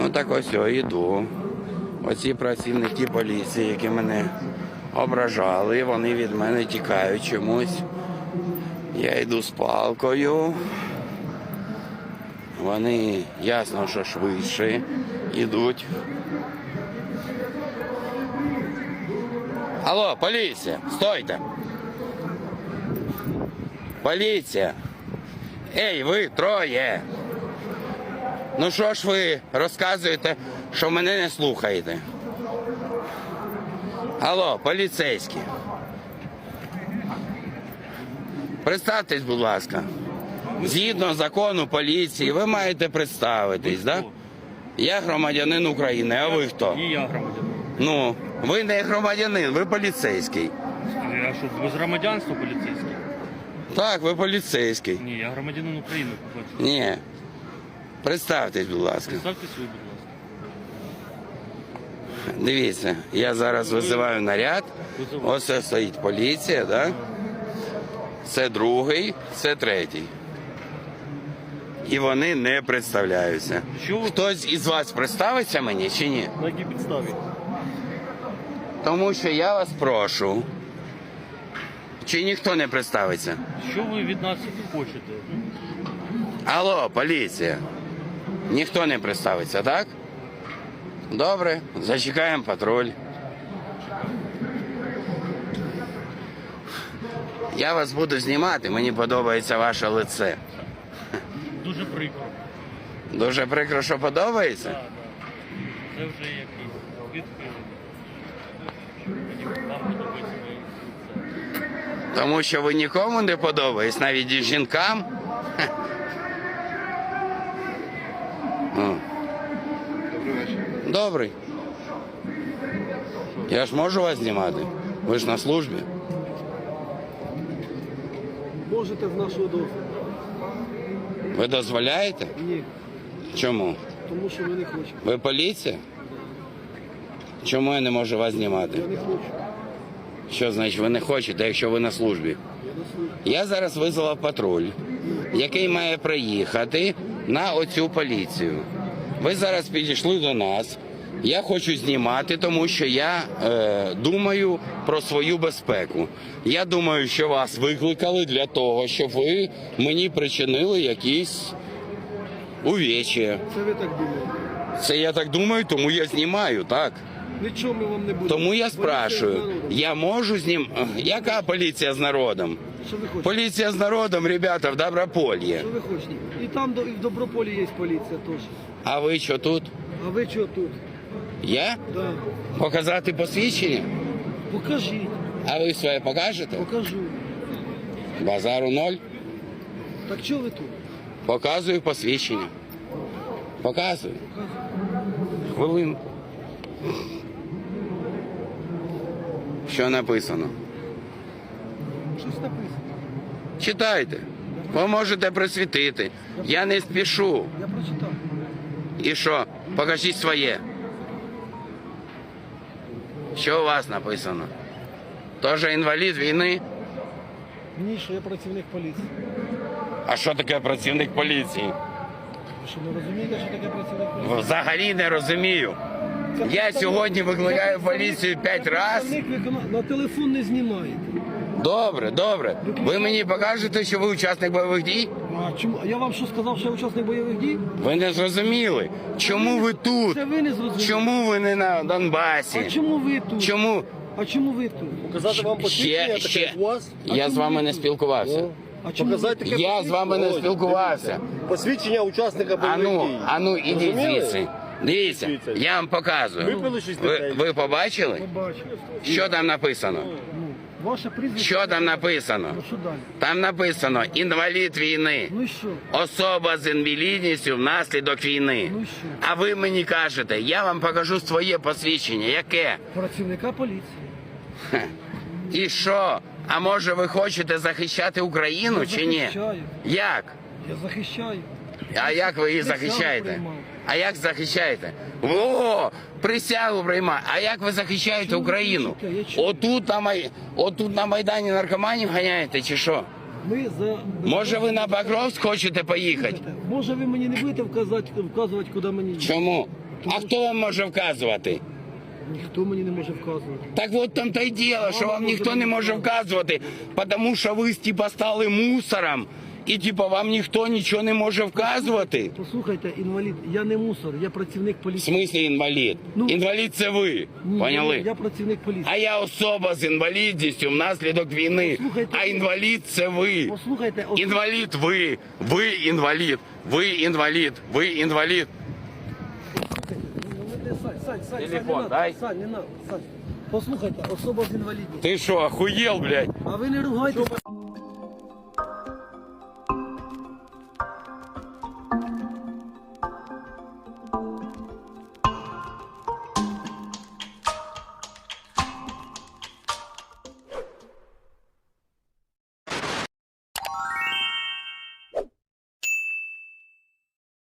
Ну так ось я йду. Оці працівники поліції, які мене ображали, вони від мене тікають чомусь. Я йду з палкою. Вони ясно, що швидше йдуть. Алло, поліція, стойте. Поліція. Ей, ви троє. Ну що ж ви розказуєте, що мене не слухаєте? Алло, поліцейські. Представтесь, будь ласка. Згідно закону поліції, ви маєте представитись, так? Да? Я громадянин України, а ви хто? І я громадянин. Ну, ви не громадянин, ви поліцейський. А що, без громадянства поліцейський? Так, ви поліцейський. Ні, я громадянин України, побачите. Ні. Представтесь, будь ласка. Представте свої, будь ласка. Дивіться, я зараз визиваю наряд. Ось ось стоїть поліція, да? Це другий, це третій. І вони не представляються. Що ви Хтось із вас представиться мені чи ні? на якій підставі? Тому що я вас прошу. Чи ніхто не представиться? Що ви від нас хочете? Алло, поліція. Ніхто не представиться, так? Добре, зачекаємо патруль. Я вас буду знімати, мені подобається ваше лице. Дуже прикро. Дуже прикро, що подобається. Так, так. Це вже якийсь відхилення. Мені вам подобається моє лице. Тому що ви нікому не подобаєтесь, навіть і жінкам. Добрий. Я ж можу вас знімати. Ви ж на службі. Можете в нашу дозвіл. Ви дозволяєте? Ні, Чому? тому що ми не хочемо. Ви поліція? Чому я не можу вас знімати? Я не хочу. Що значить ви не хочете, якщо ви на службі? Я зараз визвав патруль, який має приїхати на оцю поліцію. Ви зараз підійшли до нас. Я хочу знімати, тому що я е, думаю про свою безпеку. Я думаю, що вас викликали для того, щоб ви мені причинили якісь увечі. Це ви так думаєте. Це я так думаю, тому я знімаю, так. Нічого ми вам не будемо. Тому я спрашую, я можу знім... Яка поліція з народом? Що ви хочете? Поліція з народом, ребята, в Доброполье. Що ви хочете? І там і в Доброполі є поліція теж. А ви що тут? А ви чого тут? Я? Да. Показати посвідчення? Покажіть. А ви своє покажете? Покажу. Базару ноль. Так чого ви тут? Показую посвідчення. Показую. Хвилинку. Що написано? Щось написано. Читайте. Ви можете просвітити. Я не спішу. Я прочитав. І що? Покажіть своє. Що у вас написано? Тоже інвалід війни? Ні, що я працівник поліції. А що таке працівник поліції? Ви що не розумієте, що таке працівник поліції? Взагалі не розумію. Я сьогодні викликаю поліцію п'ять це раз. представник викона- На телефон не знімаєте. Добре, добре. Ви мені покажете, що ви учасник бойових дій? А чому? Я вам що сказав, що я учасник бойових дій? Ви не зрозуміли. Чому ви тут? Це ви не зрозуміли. Чому ви не на Донбасі? А чому ви тут? Чому? А чому ви тут? Показати вам посвідчення Ще, таке, як у вас? Я з вами не спілкувався. А чому Показати таке? Я з вами не Ось, спілкувався. дивіться. Посвідчення учасника бойових ну, дій. а ну ідіть Розуміли? звідси. Дивіться, я вам показую. Випили щось Ви, ви побачили? Побачив. Що там написано? Ну, ваше прізвище. Що там написано? Ну що далі? Там написано інвалід війни. Ну і що? Особа з інвалідністю внаслідок війни. Ну і що? А ви мені кажете, я вам покажу своє посвідчення. Яке? Працівника поліції. І що? А може ви хочете захищати Україну Я чи ні? захищаю. Як? Я захищаю. А як ви її захищаєте? А як захищаєте? О, присягу приймає. А як ви захищаєте Україну? Отут на, май... Отут на Майдані наркоманів ганяєте чи що? Ми за Може ви на Покровськ хочете поїхати? Може ви мені не будете вказати, вказувати, куди мені їхати? Чому? А хто вам може вказувати? Ніхто мені не може вказувати. Так от там то й діло, що вам ніхто не може вказувати, тому що ви типа стали мусором, і типа вам ніхто нічого не може вказувати. Послухайте, інвалід, я не мусор, я працівник В поліції. смислі інвалід? Ну, Інвалід це ви. Ні, Поняли? Я працівник поліції. А я особа з інвалідністю внаслідок війни. Послухайте, А інвалід це ви. Послухайте, ос- Інвалід ви. Ви інвалід. Ви інвалід. Ви інвалід. Ну, не Сань, Сань, Сань, Телефон Сань, не надо, дай. Сань, не надо, Сань. Послухайте, особа з інвалідністю. Ти що, охуєл, блядь? А ви не ругайтеся.